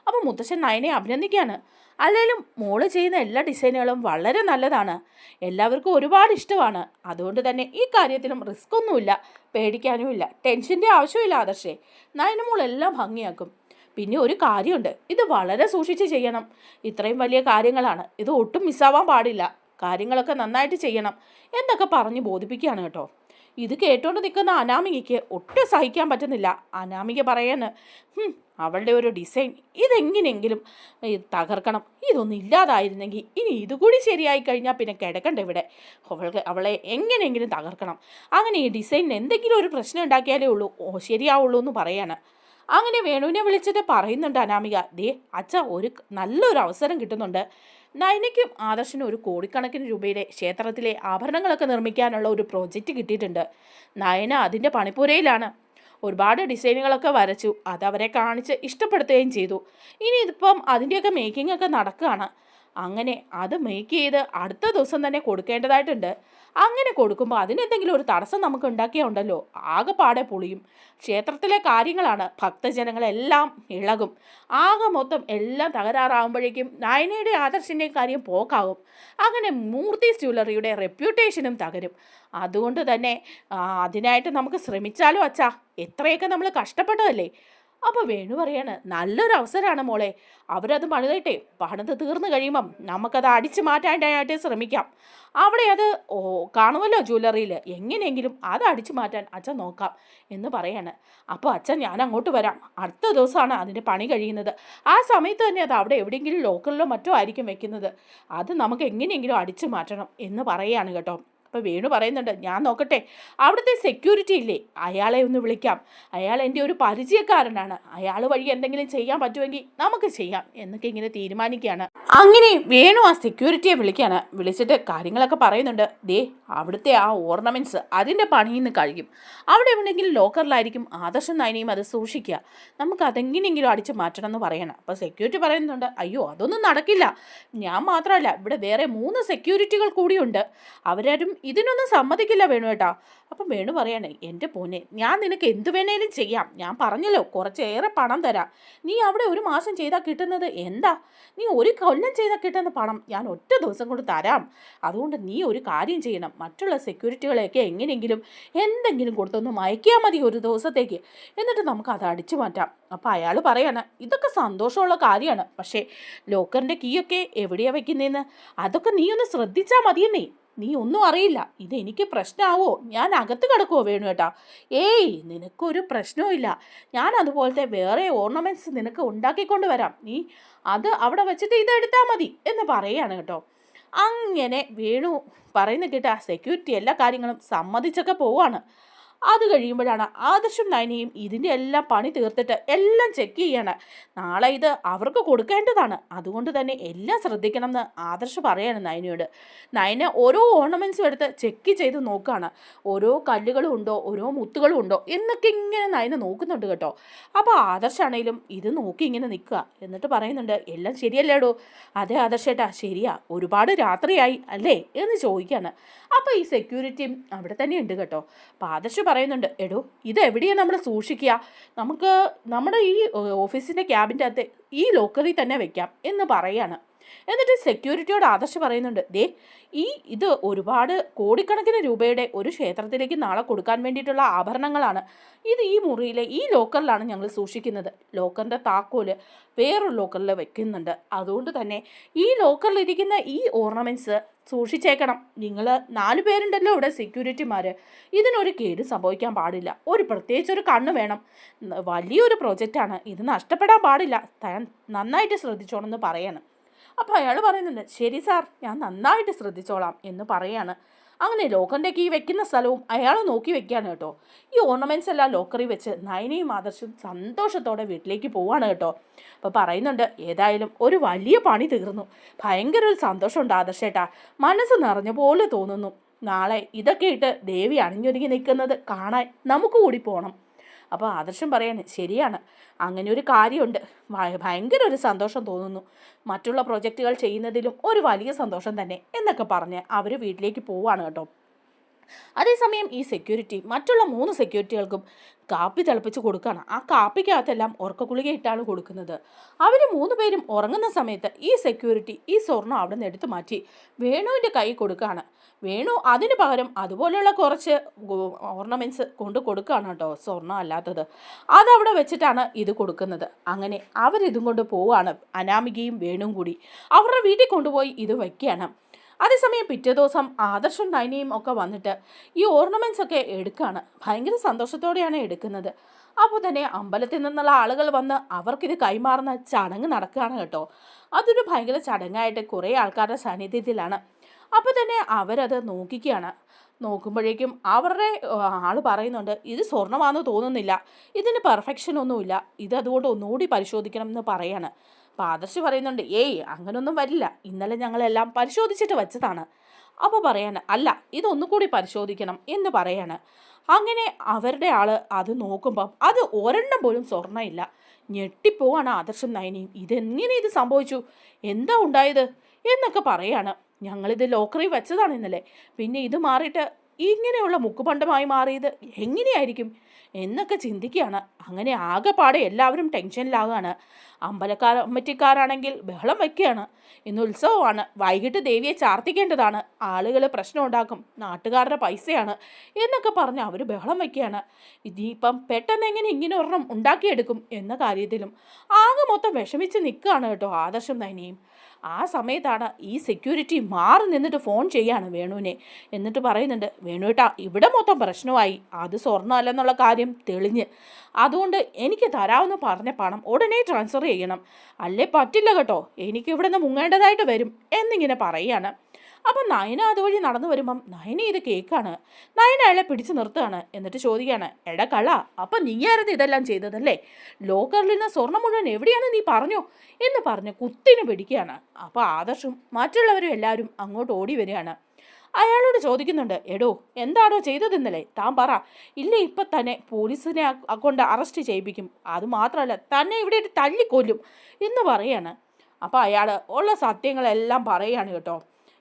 അപ്പോൾ മുത്തശ്ശൻ നയനെ അഭിനന്ദിക്കുകയാണ്. അല്ലെങ്കിലും മോൾ ചെയ്യുന്ന എല്ലാ ഡിസൈനുകളും വളരെ നല്ലതാണ്. എല്ലാവർക്കും ഒരുപാട് ഇഷ്ടമാണ്. അതുകൊണ്ട് തന്നെ ഈ കാര്യത്തിലും റിസ്ക് ഒന്നുമില്ല. പേടിക്കാനുമില്ല ടെൻഷന്റെ ആവശ്യമില്ല ആദർശേ. നയന മോൾ എല്ലാം ഭംഗിയാക്കും. പിന്നെ ഒരു കാര്യമുണ്ട്. ഇത് വളരെ സൂക്ഷിച്ച് ചെയ്യണം. ഇത്രയും വലിയ കാര്യങ്ങളാണ്. ഇത് ഒട്ടും മിസ്സാവാൻ പാടില്ല. കാര്യങ്ങളൊക്കെ നന്നായിട്ട് ചെയ്യണം. എന്നൊക്കെ പറഞ്ഞ് ബോധിപ്പിക്കുകയാണ് കേട്ടോ. ഇത് കേട്ടോണ്ട് നിൽക്കുന്ന അനാമികയ്ക്ക് ഒട്ടും സഹിക്കാൻ പറ്റുന്നില്ല. അനാമിക പറയാന് "ഹും, അവളുടെ ഒരു ഡിസൈൻ ഇതെങ്ങനെയെങ്കിലും തകർക്കണം. ഇതൊന്നും ഇല്ലാതായിരുന്നെങ്കിൽ ഇനി ഇതുകൂടി ശരിയായി കഴിഞ്ഞാൽ പിന്നെ കിടക്കണ്ട ഇവിടെ. അവൾക്ക് അവളെ എങ്ങനെയെങ്കിലും തകർക്കണം. അങ്ങനെ ഈ ഡിസൈനിന് എന്തെങ്കിലും ഒരു പ്രശ്നം ഉണ്ടാക്കിയാലേ ഉള്ളൂ. ഓ ശരിയാവുള്ളൂ എന്ന് പറയാണ്. അങ്ങനെ വേണുവിനെ വിളിച്ചിട്ട് പറയുന്നുണ്ട് അനാമിക ദേ അച്ഛ ഒരു നല്ലൊരു അവസരം കിട്ടുന്നുണ്ട്. നയനയ്ക്കും ആദർശനും ഒരു കോടിക്കണക്കിന് രൂപയുടെ ക്ഷേത്രത്തിലെ ആഭരണങ്ങളൊക്കെ നിർമ്മിക്കാനുള്ള ഒരു പ്രോജക്റ്റ് കിട്ടിയിട്ടുണ്ട്. നയന അതിന്റെ പണിപ്പുരയിലാണ്. ഒരുപാട് ഡിസൈനുകളൊക്കെ വരച്ചു. അത് അവരെ കാണിച്ച് ഇഷ്ടപ്പെടുത്തുകയും ചെയ്തു. ഇനി ഇതിപ്പം അതിന്റെയൊക്കെ മേക്കിംഗ് ഒക്കെ നടക്കുകയാണ്. അങ്ങനെ അത് മേക്ക് ചെയ്ത് അടുത്ത ദിവസം തന്നെ കൊടുക്കേണ്ടതായിട്ടുണ്ട്. അങ്ങനെ കൊടുക്കുമ്പോൾ അതിനെന്തെങ്കിലും ഒരു തടസ്സം നമുക്ക് ഉണ്ടാക്കിയുണ്ടല്ലോ ആകെപ്പാടെ പൊളിയും. ക്ഷേത്രത്തിലെ കാര്യങ്ങളാണ്. ഭക്തജനങ്ങളെല്ലാം ഇളകും. ആകെ മൊത്തം എല്ലാം തകരാറാകുമ്പോഴേക്കും നായനയുടെ ആദർശിന്റെയും കാര്യം പോക്കാകും. അങ്ങനെ മൂർത്തി ജ്വല്ലറിയുടെ റെപ്യൂട്ടേഷനും തകരും. അതുകൊണ്ട് തന്നെ അതിനായിട്ട് നമുക്ക് ശ്രമിച്ചാലോ അച്ഛാ? എത്രയൊക്കെ നമ്മൾ കഷ്ടപ്പെട്ടതല്ലേ? അപ്പോൾ വേണു പറയാണ് നല്ലൊരു അവസരമാണ് മോളെ. അവരത് പണിതട്ടെ പണിത് തീർന്നു കഴിയുമ്പം നമുക്കത് അടിച്ചു മാറ്റാനായിട്ട് ശ്രമിക്കാം. അവിടെ അത് ഓ കാണുമല്ലോ ജ്വല്ലറിയിൽ എങ്ങനെയെങ്കിലും അത് അടിച്ചു മാറ്റാൻ അച്ഛൻ നോക്കാം എന്ന് പറയാണ്. അപ്പോൾ അച്ഛൻ ഞാൻ അങ്ങോട്ട് വരാം. അടുത്ത ദിവസമാണ് അതിന്റെ പണി കഴിയുന്നത്. ആ സമയത്ത് തന്നെ അത് അവിടെ എവിടെയെങ്കിലും ലോക്കലിലോ മറ്റോ ആയിരിക്കും വെക്കുന്നത്. അത് നമുക്ക് എങ്ങനെയെങ്കിലും അടിച്ചു മാറ്റണം എന്ന് പറയുകയാണ് കേട്ടോ. അപ്പോൾ വേണു പറയുന്നുണ്ട് ഞാൻ നോക്കട്ടെ അവിടുത്തെ സെക്യൂരിറ്റി ഇല്ലേ? അയാളെ ഒന്ന് വിളിക്കാം. അയാൾ എന്റെ ഒരു പരിചയക്കാരനാണ്. അയാൾ വഴി എന്തെങ്കിലും ചെയ്യാൻ പറ്റുമെങ്കിൽ നമുക്ക് ചെയ്യാം എന്നൊക്കെ ഇങ്ങനെ തീരുമാനിക്കുകയാണ്. അങ്ങനെ വേണു ആ സെക്യൂരിറ്റിയെ വിളിക്കുകയാണ് വിളിച്ചിട്ട് കാര്യങ്ങളൊക്കെ പറയുന്നുണ്ട്. ദേ അവിടുത്തെ ആ ഓർണമെന്റ്സ് അതിന്റെ പണിയിൽ നിന്ന് കഴിയും. അവിടെ എവിടെയെങ്കിലും ലോക്കറിലായിരിക്കും ആദർശം നയനയും അത് സൂക്ഷിക്കുക. നമുക്ക് അതെങ്ങനെയെങ്കിലും അടിച്ച് മാറ്റണം എന്ന് പറയണം. അപ്പോൾ സെക്യൂരിറ്റി പറയുന്നുണ്ട് അയ്യോ അതൊന്നും നടക്കില്ല. ഞാൻ മാത്രമല്ല ഇവിടെ വേറെ മൂന്ന് സെക്യൂരിറ്റികൾ കൂടിയുണ്ട്. അവരാരും ഇതിനൊന്നും സമ്മതിക്കില്ല വേണു കേട്ടാ അപ്പം വേണു പറയണേ എന്റെ പോനെ ഞാൻ നിനക്ക് എന്ത് വേണേലും ചെയ്യാം. ഞാൻ പറഞ്ഞല്ലോ കുറച്ചേറെ പണം തരാം. നീ അവിടെ ഒരു മാസം ചെയ്താൽ കിട്ടുന്നത് എന്താ? നീ ഒരു കൊല്ലം ചെയ്താൽ കിട്ടുന്ന പണം ഞാൻ ഒറ്റ ദിവസം കൊണ്ട് തരാം. അതുകൊണ്ട് നീ ഒരു കാര്യം ചെയ്യണം. മറ്റുള്ള സെക്യൂരിറ്റികളെയൊക്കെ എങ്ങനെയെങ്കിലും എന്തെങ്കിലും കൊടുത്തൊന്ന് മയക്കിയാൽ മതി ഒരു ദിവസത്തേക്ക്. എന്നിട്ട് നമുക്ക് അത് അടിച്ചു മാറ്റാം. അപ്പോൾ അയാൾ പറയാണ് ഇതൊക്കെ സന്തോഷമുള്ള കാര്യമാണ്. പക്ഷേ ലോക്കറിന്റെ കീയൊക്കെ എവിടെയാണ് വെക്കുന്നതെന്ന് അതൊക്കെ നീ ഒന്ന് ശ്രദ്ധിച്ചാൽ മതിയെന്നേ. നീ ഒന്നും അറിയില്ല. ഇത് എനിക്ക് പ്രശ്നമാവോ ഞാൻ അകത്ത് കിടക്കുമോ വേണു കേട്ടാ ഏയ് നിനക്കൊരു പ്രശ്നവും ഇല്ല. ഞാൻ അതുപോലത്തെ വേറെ ഓർണമെന്റ്സ് നിനക്ക് ഉണ്ടാക്കിക്കൊണ്ട് വരാം. നീ അത് അവിടെ വെച്ചിട്ട് ഇത് എടുത്താൽ മതി എന്ന് പറയുകയാണ് കേട്ടോ. അങ്ങനെ വേണു പറയുന്ന കേട്ടാ സെക്യൂരിറ്റി എല്ലാ കാര്യങ്ങളും സമ്മതിച്ചൊക്കെ പോവാണ്. അത് കഴിയുമ്പോഴാണ് ആദർശം നയനയും ഇതിന്റെ എല്ലാം പണി തീർത്തിട്ട് എല്ലാം ചെക്ക് ചെയ്യാണ്. നാളെ ഇത് അവർക്ക് കൊടുക്കേണ്ടതാണ്. അതുകൊണ്ട് തന്നെ എല്ലാം ശ്രദ്ധിക്കണം എന്ന് ആദർശ് പറയാണ് നയനയോട് നയന ഓരോ ഓർണമെന്റ്സും എടുത്ത് ചെക്ക് ചെയ്ത് നോക്കുകയാണ് ഓരോ കല്ലുകളും ഉണ്ടോ? ഓരോ മുത്തുകളും ഉണ്ടോ? എന്നൊക്കെ ഇങ്ങനെ നയന നോക്കുന്നുണ്ട് കേട്ടോ. അപ്പോൾ ആദർശാണേലും ഇത് നോക്കി ഇങ്ങനെ നിൽക്കുക. എന്നിട്ട് പറയുന്നുണ്ട് എല്ലാം ശരിയല്ലേടോ? അതെ ആദർശേട്ടാ ശരിയാ. ഒരുപാട് രാത്രിയായി അല്ലേ? എന്ന് ചോദിക്കുകയാണ് അപ്പോൾ ഈ സെക്യൂരിറ്റിയും അവിടെ തന്നെ ഉണ്ട് കേട്ടോ ആദർശ് പറയുന്നുണ്ട് എടോ ഇത് എവിടെയാണ് നമ്മൾ സൂക്ഷിക്കുക? നമുക്ക് നമ്മുടെ ഈ ഓഫീസിന്റെ ക്യാബിന്റെ അകത്ത് ഈ ലോക്കറിൽ തന്നെ വെക്കാം എന്ന് പറയാണ്. എന്നിട്ട് സെക്യൂരിറ്റിയോട് ആദർശ് പറയുന്നുണ്ട് ദേ ഈ ഇത് ഒരുപാട് കോടിക്കണക്കിന് രൂപയുടെ ഒരു ക്ഷേത്രത്തിലേക്ക് നാളെ കൊടുക്കാൻ വേണ്ടിയിട്ടുള്ള ആഭരണങ്ങളാണ്. ഇത് ഈ മുറിയിലെ ഈ ലോക്കറിലാണ് ഞങ്ങൾ സൂക്ഷിക്കുന്നത്. ലോക്കറിന്റെ താക്കോൽ വേറൊരു ലോക്കറിൽ വെക്കുന്നുണ്ട്. അതുകൊണ്ട് തന്നെ ഈ ലോക്കറിലിരിക്കുന്ന ഈ ഓർണമെന്റ്സ് സൂക്ഷിച്ചേക്കണം. നിങ്ങൾ നാല് പേരുണ്ടല്ലോ ഇവിടെ സെക്യൂരിറ്റിമാർ ഇതിനൊരു കേട് സംഭവിക്കാൻ പാടില്ല. ഒരു പ്രത്യേകിച്ച് ഒരു കണ്ണ് വേണം. വലിയൊരു പ്രോജക്റ്റാണ് ഇത് നഷ്ടപ്പെടാൻ പാടില്ല. താൻ നന്നായിട്ട് ശ്രദ്ധിച്ചോണം എന്ന് പറയാണ്. അപ്പോൾ അയാൾ പറയുന്നുണ്ട് ശരി സാർ ഞാൻ നന്നായിട്ട് ശ്രദ്ധിച്ചോളാം എന്ന് പറയാണ്. അങ്ങനെ ലോക്കറിന്റെ കീ വെക്കുന്ന സ്ഥലവും അയാൾ നോക്കി വെക്കുകയാണ് കേട്ടോ. ഈ ഓർണമെന്റ്സ് എല്ലാം ലോക്കറിൽ വെച്ച് നയനയും ആദർശും സന്തോഷത്തോടെ വീട്ടിലേക്ക് പോവാണ് കേട്ടോ. അപ്പോൾ പറയുന്നുണ്ട് ഏതായാലും ഒരു വലിയ പണി തീർന്നു. ഭയങ്കര ഒരു സന്തോഷമുണ്ട് ആദർശേട്ടാ. മനസ്സ് നിറഞ്ഞ പോലെ തോന്നുന്നു. നാളെ ഇതൊക്കെ ഇട്ട് ദേവി അണിഞ്ഞൊരുങ്ങി നിൽക്കുന്നത് കാണാൻ നമുക്ക് കൂടി പോകണം അപ്പോൾ ആദർശം പറയാണ് ശരിയാണ്. അങ്ങനെ ഒരു കാര്യമുണ്ട്. ഭയ- ഭയങ്കര ഒരു സന്തോഷം തോന്നുന്നു. മറ്റുള്ള പ്രൊജക്റ്റുകൾ ചെയ്യുന്നതിലും ഒരു വലിയ സന്തോഷം തന്നെ എന്നൊക്കെ പറഞ്ഞ് അവർ വീട്ടിലേക്ക് പോവുകയാണ് കേട്ടോ. അതേസമയം ഈ സെക്യൂരിറ്റി മറ്റുള്ള മൂന്ന് സെക്യൂരിറ്റികൾക്കും കാപ്പി തിളപ്പിച്ച് കൊടുക്കുകയാണ് ആ കാപ്പിക്കകത്തെല്ലാം ഉറക്കക്കുളിക ഇട്ടാണ് കൊടുക്കുന്നത്. അവർ മൂന്ന് പേരും ഉറങ്ങുന്ന സമയത്ത് ഈ സെക്യൂരിറ്റി ഈ സ്വർണം അവിടെ നിന്ന് എടുത്തു മാറ്റി വേണുവിന്റെ കൈ കൊടുക്കുകയാണ് വേണു അതിന് പകരം അതുപോലെയുള്ള കുറച്ച് ഓർണമെന്റ്സ് കൊണ്ട് കൊടുക്കുകയാണ് കേട്ടോ സ്വർണം അല്ലാത്തത്. അതവിടെ വെച്ചിട്ടാണ് ഇത് കൊടുക്കുന്നത്. അങ്ങനെ അവരിതും കൊണ്ട് പോവുകയാണ്. അനാമികയും വേണുവും കൂടി അവരുടെ വീട്ടിൽ കൊണ്ടുപോയി ഇത് വയ്ക്കുകയാണ്. അതേസമയം പിറ്റേ ദിവസം ആദർശം നൈനയും ഒക്കെ വന്നിട്ട് ഈ ഓർണമെന്റ്സ് ഒക്കെ എടുക്കുകയാണ്. ഭയങ്കര സന്തോഷത്തോടെയാണ് എടുക്കുന്നത്. അപ്പോൾ തന്നെ അമ്പലത്തിൽ നിന്നുള്ള ആളുകൾ വന്ന് അവർക്കിത് കൈമാറുന്ന ചടങ്ങ് നടക്കുകയാണ് കേട്ടോ. അതൊരു ഭയങ്കര ചടങ്ങായിട്ട് കുറേ ആൾക്കാരുടെ സാന്നിധ്യത്തിലാണ്. അപ്പോൾ തന്നെ അവരത് നോക്കിക്കുകയാണ്. നോക്കുമ്പോഴേക്കും അവരുടെ ആൾ പറയുന്നുണ്ട് ഇത് സ്വർണമാണെന്ന് തോന്നുന്നില്ല. ഇതിന് പെർഫെക്ഷൻ ഒന്നുമില്ല. ഇത് അതുകൊണ്ട് ഒന്നുകൂടി പരിശോധിക്കണം എന്ന് പറയാണ്. പാദർശി പറയുന്നുണ്ട് ഏയ് അങ്ങനൊന്നും വരില്ല. ഇന്നലെ ഞങ്ങളെല്ലാം പരിശോധിച്ചിട്ട് വെച്ചതാണ്. അപ്പോൾ പറയാണ് അല്ല ഇതൊന്നുകൂടി പരിശോധിക്കണം എന്ന് പറയാണ്. അങ്ങനെ അവരുടെ ആൾ അത് നോക്കുമ്പം അത് ഒരെണ്ണം പോലും സ്വർണമില്ല. ഞെട്ടിപ്പോവാണ് ആദർശം നയനിയും. ഇതെങ്ങനെ ഇത് സംഭവിച്ചു? എന്താ ഉണ്ടായത്? എന്നൊക്കെ പറയാണ്. ഞങ്ങളിത് ലോക്കറിൽ വെച്ചതാണ് ഇന്നലെ. പിന്നെ ഇത് മാറിയിട്ട് ഇങ്ങനെയുള്ള മുക്കുപണ്ടമായി മാറിയത് എങ്ങനെയായിരിക്കും? എന്നൊക്കെ ചിന്തിക്കുകയാണ്. അങ്ങനെ ആകെപ്പാടെ എല്ലാവരും ടെൻഷനിലാകുകയാണ് അമ്പലക്കാർ അമ്മറ്റിക്കാരാണെങ്കിൽ ബഹളം വയ്ക്കുകയാണ് ഇന്ന് ഉത്സവമാണ്. വൈകിട്ട് ദേവിയെ ചാർത്തിക്കേണ്ടതാണ്. ആളുകൾ പ്രശ്നം ഉണ്ടാക്കും നാട്ടുകാരുടെ പൈസയാണ് എന്നൊക്കെ പറഞ്ഞ് അവർ ബഹളം വയ്ക്കുകയാണ് ഇതിപ്പം പെട്ടെന്ന് എങ്ങനെ ഇങ്ങനെ ഒരെണ്ണം ഉണ്ടാക്കിയെടുക്കും എന്ന കാര്യത്തിലും ആകെ മൊത്തം വിഷമിച്ച് നിൽക്കുകയാണ് കേട്ടോ ആദർശം നൈനയും. ആ സമയത്താണ് ഈ സെക്യൂരിറ്റി മാറി നിന്നിട്ട് ഫോൺ ചെയ്യാണ് വേണുവിനെ. എന്നിട്ട് പറയുന്നുണ്ട് വേണുവേട്ടാ ഇവിടെ മൊത്തം പ്രശ്നമായി. അത് സ്വർണമല്ലെന്നുള്ള കാര്യം തെളിഞ്ഞ്. അതുകൊണ്ട് എനിക്ക് തരാമെന്ന് പറഞ്ഞ പണം ഉടനെ ട്രാൻസ്ഫർ ചെയ്യണം. അല്ലേ പറ്റില്ല കേട്ടോ. എനിക്ക് ഇവിടെ നിന്ന് മുങ്ങേണ്ടതായിട്ട് വരും എന്നിങ്ങനെ പറയുകയാണ്. അപ്പം നയന അതുവഴി നടന്നു വരുമ്പം നയന ഇത് കേൾക്കാണ് നയന അയാളെ പിടിച്ചു നിർത്തുകയാണ്. എന്നിട്ട് ചോദിക്കുകയാണ് എടാ കള അപ്പം നീയായിരുന്നു ഇതെല്ലാം ചെയ്തതല്ലേ? ലോക്കറിൽ നിന്ന് സ്വർണം മുഴുവൻ എവിടെയാണ് നീ പറഞ്ഞോ? എന്ന് പറഞ്ഞ് കുത്തിന് പിടിക്കുകയാണ്. അപ്പോൾ ആദർശും മറ്റുള്ളവരും എല്ലാവരും അങ്ങോട്ട് ഓടി വരികയാണ്. അയാളോട് ചോദിക്കുന്നുണ്ട് എടോ എന്താണോ ചെയ്തത് ഇന്നലെ? താൻ പറ. ഇല്ല ഇപ്പം തന്നെ പോലീസിനെ കൊണ്ട് അറസ്റ്റ് ചെയ്യിപ്പിക്കും. അത് മാത്രമല്ല തന്നെ ഇവിടെ തല്ലിക്കൊല്ലും. എന്ന് പറയാണ് അപ്പോൾ അയാൾ ഉള്ള സത്യങ്ങളെല്ലാം പറയാണ് കേട്ടോ.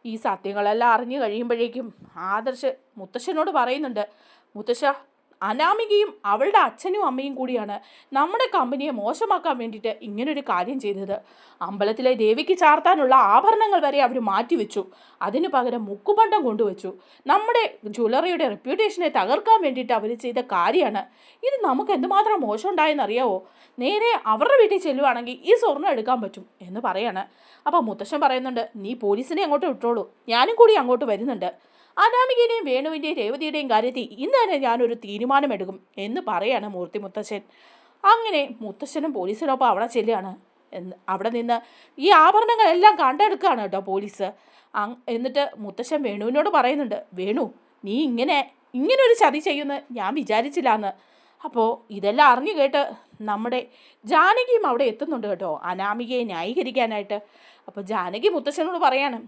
ഈ സത്യങ്ങളെല്ലാം അറിഞ്ഞു കഴിയുമ്പോഴേക്കും ആദർശ് മുത്തശ്ശനോട് പറയുന്നുണ്ട് മുത്തശ്ശ അനാമികയും അവളുടെ അച്ഛനും അമ്മയും കൂടിയാണ് നമ്മുടെ കമ്പനിയെ മോശമാക്കാൻ വേണ്ടിയിട്ട് ഇങ്ങനൊരു കാര്യം ചെയ്തത്. അമ്പലത്തിലെ ദേവിക്ക് ചാർത്താനുള്ള ആഭരണങ്ങൾ വരെ അവർ മാറ്റിവെച്ചു. അതിനു പകരം മുക്കുപണ്ടം കൊണ്ടുവച്ചു. നമ്മുടെ ജ്വല്ലറിയുടെ റെപ്യൂട്ടേഷനെ തകർക്കാൻ വേണ്ടിയിട്ട് അവർ ചെയ്ത കാര്യമാണ്. ഇത് നമുക്ക് എന്തുമാത്രം മോശം ഉണ്ടായെന്നറിയാവോ? നേരെ അവരുടെ വീട്ടിൽ ചെല്ലുവാണെങ്കിൽ ഈ സ്വർണം എടുക്കാൻ പറ്റും എന്ന് പറയാണ്. അപ്പോൾ മുത്തശ്ശൻ പറയുന്നുണ്ട് നീ പോലീസിനെ അങ്ങോട്ട് വിട്ടോളൂ. ഞാനും കൂടി അങ്ങോട്ട് വരുന്നുണ്ട്. അനാമികയുടെയും വേണുവിന്റെയും രേവതിയുടെയും കാര്യത്തിൽ ഇന്ന് തന്നെ ഞാനൊരു തീരുമാനമെടുക്കും എന്ന് പറയാണ് മൂർത്തി മുത്തശ്ശൻ. അങ്ങനെ മുത്തശ്ശനും പോലീസിനൊപ്പം അവിടെ ചെല്ലുകയാണ്. അവിടെ നിന്ന് ഈ ആഭരണങ്ങളെല്ലാം കണ്ടെടുക്കുകയാണ് കേട്ടോ പോലീസ്. എന്നിട്ട് മുത്തശ്ശൻ വേണുവിനോട് പറയുന്നുണ്ട് വേണു നീ ഇങ്ങനെ ഇങ്ങനെ ഒരു ചതി ചെയ്യുമെന്ന് ഞാൻ വിചാരിച്ചില്ല എന്ന് അപ്പോൾ ഇതെല്ലാം അറിഞ്ഞു കേട്ട് നമ്മുടെ ജാനകിയും അവിടെ എത്തുന്നുണ്ട് കേട്ടോ അനാമികയെ ന്യായീകരിക്കാനായിട്ട്. അപ്പോൾ ജാനകി മുത്തശ്ശനോട് പറയാണ്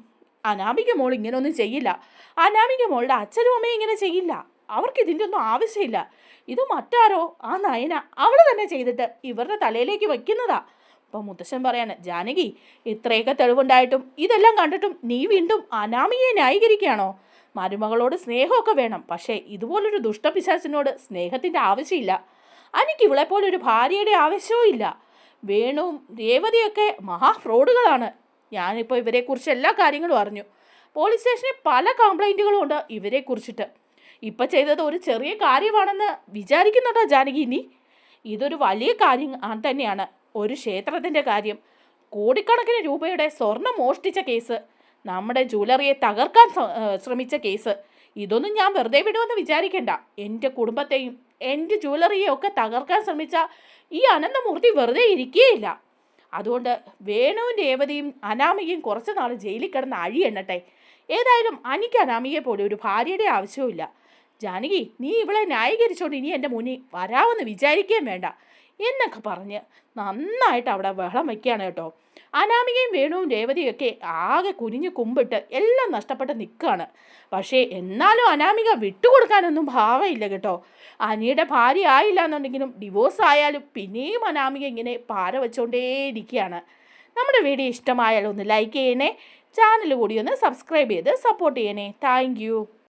അനാമിക മോൾ ഇങ്ങനെയൊന്നും ചെയ്യില്ല. അനാമിക മോളുടെ അച്ഛനും അമ്മയും ഇങ്ങനെ ചെയ്യില്ല. അവർക്ക് ഇതിന്റെ ഒന്നും ആവശ്യമില്ല. ഇത് മറ്റാരോ? ആ നയന. അവൾ തന്നെ ചെയ്തിട്ട് ഇവരുടെ തലയിലേക്ക് വയ്ക്കുന്നതാ. അപ്പം മുത്തശ്ശൻ പറയാണ് ജാനകി ഇത്രയൊക്കെ തെളിവുണ്ടായിട്ടും ഇതെല്ലാം കണ്ടിട്ടും നീ വീണ്ടും അനാമിയെ ന്യായീകരിക്കുകയാണോ? മരുമകളോട് സ്നേഹമൊക്കെ വേണം. പക്ഷേ ഇതുപോലൊരു ദുഷ്ടപിശാചിനോട് സ്നേഹത്തിന്റെ ആവശ്യമില്ല. എനിക്ക് ഇവളെപ്പോലൊരു ഭാര്യയുടെ ആവശ്യവും ഇല്ല വേണുവും രേവതിയൊക്കെ മഹാ ഫ്രോഡുകളാണ് ഞാനിപ്പോൾ ഇവരെക്കുറിച്ച് എല്ലാ കാര്യങ്ങളും അറിഞ്ഞു. പോലീസ് സ്റ്റേഷനിൽ പല കംപ്ലൈന്റുകളും ഉണ്ട് ഇവരെക്കുറിച്ചിട്ട് ഇപ്പം ചെയ്തത് ഒരു ചെറിയ കാര്യമാണെന്ന് വിചാരിക്കുന്നുണ്ടോ ജാനകി നീ ഇതൊരു വലിയ കാര്യം തന്നെയാണ്. ഒരു ക്ഷേത്രത്തിന്റെ കാര്യം. കോടിക്കണക്കിന് രൂപയുടെ സ്വർണം മോഷ്ടിച്ച കേസ്. നമ്മുടെ ജ്വല്ലറിയെ തകർക്കാൻ ശ്രമിച്ച കേസ്. ഇതൊന്നും ഞാൻ വെറുതെ വിടുമെന്ന് വിചാരിക്കേണ്ട. എന്റെ കുടുംബത്തെയും എന്റെ ജ്വല്ലറിയെയും ഒക്കെ തകർക്കാൻ ശ്രമിച്ച ഈ അനന്തമൂർത്തി വെറുതെ ഇരിക്കുകയില്ല അതുകൊണ്ട് വേണുവും രേവതിയും അനാമികയും കുറച്ച് നാൾ ജയിലിൽ കിടന്ന് അഴിയെണ്ണട്ടെ ഏതായാലും അനിക്ക് അനാമികയെ പോലെ ഒരു ഭാര്യയുടെ ആവശ്യവുമില്ല. ജാനകി നീ ഇവളെ ന്യായീകരിച്ചോണ്ട് ഇനി എന്റെ മുന്നിൽ വരാമെന്ന് വിചാരിക്കുകയും വേണ്ട. എന്നൊക്കെ പറഞ്ഞ് നന്നായിട്ട് അവിടെ ബഹളം വയ്ക്കുകയാണ് കേട്ടോ. അനാമികയും വേണുവും രേവതിയും ഒക്കെ ആകെ കുനിഞ്ഞ് കുമ്പിട്ട് എല്ലാം നഷ്ടപ്പെട്ട് നിൽക്കുകയാണ് പക്ഷേ എന്നാലും അനാമിക വിട്ടുകൊടുക്കാനൊന്നും ഭാവമില്ല കേട്ടോ. അനിയുടെ ഭാര്യ ആയില്ല എന്നുണ്ടെങ്കിലും ഡിവോഴ്സ് ആയാലും പിന്നെയും അനാമിക ഇങ്ങനെ പാര വെച്ചുകൊണ്ടേയിരിക്കുകയാണ് നമ്മുടെ വീഡിയോ ഇഷ്ടമായാലും ഒന്ന് ലൈക്ക് ചെയ്യണേ. ചാനൽ കൂടി ഒന്ന് സബ്സ്ക്രൈബ് ചെയ്ത് സപ്പോർട്ട് ചെയ്യണേ. താങ്ക്